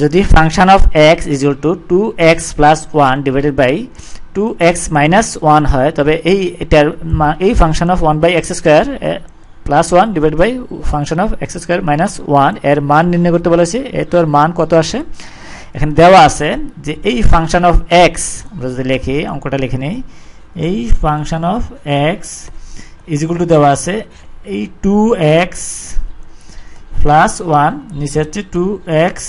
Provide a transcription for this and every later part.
যদি function of x is to two x plus one divided by two x minus one হয়, তবে এই এটার এই function of one by x square plus one divide by function of x square minus ওয়ানের মান নির্ণয় করতে বলেছি এটার মান কত আসে? এখানে দেওয়া আছে যে এই ফাংশন অফ এক্স আমরা যদি লিখি, অঙ্কটা লিখে নিই, এই function of x is equal to দেওয়া আছে এই টু এক্স প্লাস ওয়ান নিচে হচ্ছে টু এক্স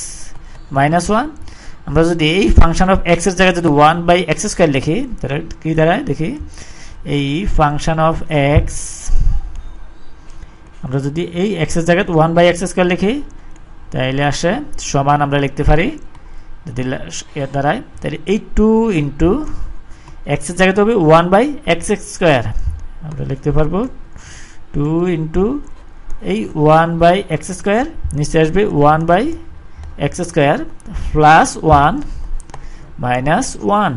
মাইনাস ওয়ান আমরা যদি এই ফাংশন অফ এক্সের জায়গায় যদি ওয়ান বাই এক্স স্কোয়ার লিখি, তাহলে কী দাঁড়ায়? দেখি। এই ফাংশন অফ এক্স আমরা যদি এই এক্সের জায়গায় ওয়ান বাই এক্স স্কোয়ার লিখি, তাইলে আসে সমান আমরা লিখতে পারি। যদি এর দ্বারায় তাহলে এই টু ইন্টু এক্সের জায়গাতে হবে one by x x square আমরা লিখতে পারব টু ইন্টু এই ওয়ান বাই এক্স স্কোয়ার নিচে আসবে one by x square plus one minus one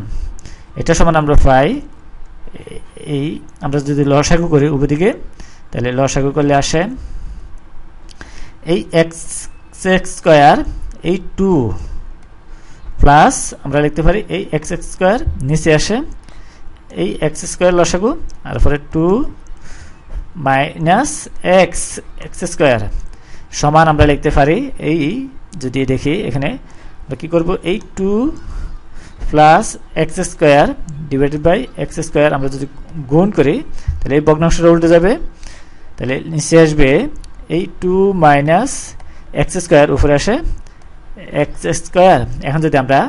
এটা সমান আমরা পাই এই, আমরা যদি লসাগু করি উভদিকে তাহলে লসাগু করলে আসে এই এক্স এক্স স্কোয়ার এই টু প্লাস আমরা লিখতে পারি এই এক্স এক্স স্কোয়ার নিচে আসে, এই এক্স স্কোয়ার লসাগু তারপরে two minus x x square সমান আমরা লিখতে পারি এই যদি দেখি এখানে, আমরা কী করব? এই two plus x square divided by x square আমরা যদি গুণ করি, তাহলে এই ভগ্নাংশটা উল্টে যাবে। তাহলে নিচে আসবে, এই টু মাইনাস এক্স স্কোয়ার উপরে আসে এক্স স্কোয়ার এখন যদি আমরা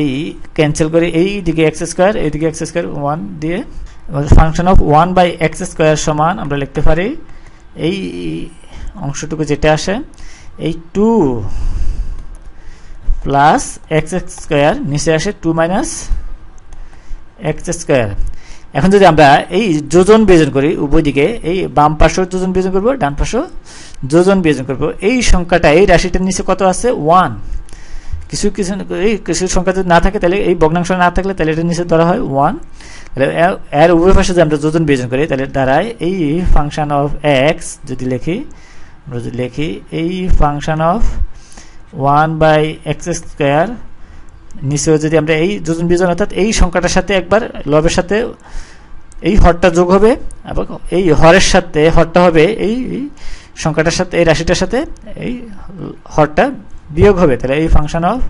এই ক্যান্সেল করি, এই দিকে এক্স স্কোয়ার এইদিকে এক্স স্কোয়ার ওয়ান দিয়ে function of one by x square সমান আমরা লিখতে পারি। এই অংশটুকু যেটা আসে এই two plus x x square, নিচে আসে টু মাইনাস এক্স স্কোয়ার। এখন যদি আমরা এই যোজন বিয়োজন করি, উভয় দিকে এই বাম পাশেও যোজন বিয়োজন করব, ডান পাশেও যোজন বিয়োজন করব। এই সংখ্যাটা, এই রাশিটার নিচে কত আছে? ওয়ান। কিছু কিছু, এই কিছু সংখ্যা যদি না থাকে, তাহলে এই ভগ্নাংশ না থাকলে তাহলে এটার নিচে ধরা হয় ওয়ান। তাহলে এর উভয় পাশে যদি আমরা যোজন বিয়োজন করি, তাহলে দাঁড়ায় এই ফাংশন অফ এক্স যদি লিখি যদি লিখি, এই function of one by x square নিচেও যদি আমরা এই যোজন বিয়োজন অর্থাৎ এই সংখ্যাটার সাথে একবার লবের সাথে এই হরটা যোগ হবে, এবং এই হরের সাথে হরটা হবে, এই সংখ্যাটার সাথে, এই রাশিটার সাথে এই হরটা বিয়োগ হবে। তাহলে এই function of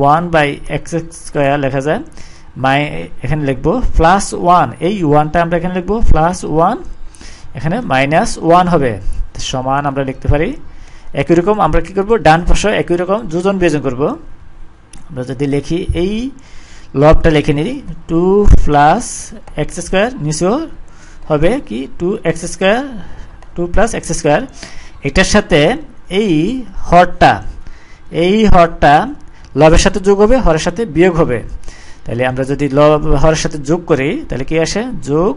one by x square লেখা যায়। মাই এখানে লিখব প্লাস ওয়ান এই ওয়ানটা আমরা এখানে লিখব প্লাস ওয়ান এখানে মাইনাস ওয়ান হবে। সমান আমরা লিখতে পারি। একই রকম আমরা কি করব? ডান পাশে একই রকম যোজন বিয়োজন করব। আমরা যদি লিখি এই লবটা লিখে নিই টু প্লাস এক্স স্কোয়ার নিচেও হবে কি? Two x square two plus x square এটার সাথে এই হরটা এই হরটা লবের সাথে যোগ হবে, হরের সাথে বিয়োগ হবে। তাহলে আমরা যদি লব, হরের সাথে যোগ করি, তাহলে কি আসে? যোগ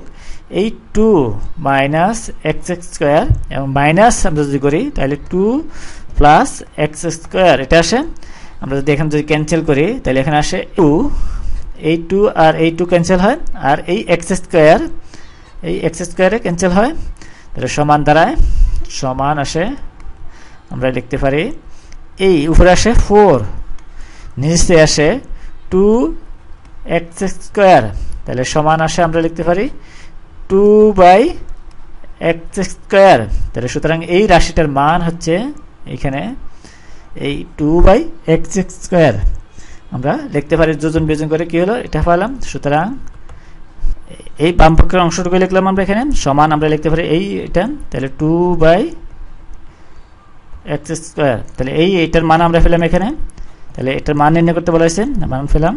এই two minus x x square এবং মাইনাস আমরা যদি করি, তাহলে টু প্লাস এক্স স্কোয়ার, এটা আসে। আমরা যদি এখানে যদি ক্যান্সেল করি, তাহলে এখানে আসে টু। এই টু আর এই টু ক্যান্সেল হয়, আর এই এক্স স্কোয়ার, এই এক্স স্কোয়ারে ক্যান্সেল হয়। তাহলে সমান দাঁড়ায়, সমান আসে, আমরা লিখতে পারি, এই উপরে আসে ফোর, নিচে আসে টু এক্স স্কোয়ার। তাহলে সমান আসে, আমরা লিখতে পারি টু বাই এক্স স্কোয়ার তাহলে সুতরাং এই রাশিটার মান হচ্ছে এইখানে এই টু বাই এক্স স্কোয়ার আমরা লিখতে পারি যোজন বিয়োজন করে কি হলো? এটা পেলাম। সুতরাং এই বাম পক্ষের অংশটুকু লিখলাম আমরা এখানে। সমান আমরা লিখতে পারি এই এটা। তাহলে টু বাই এক্স স্কোয়ার তাহলে এই এইটার মান আমরা ফেলাম এখানে। তাহলে এটার মান নির্ণয় করতে বলা হয়েছে। মান ফেলাম।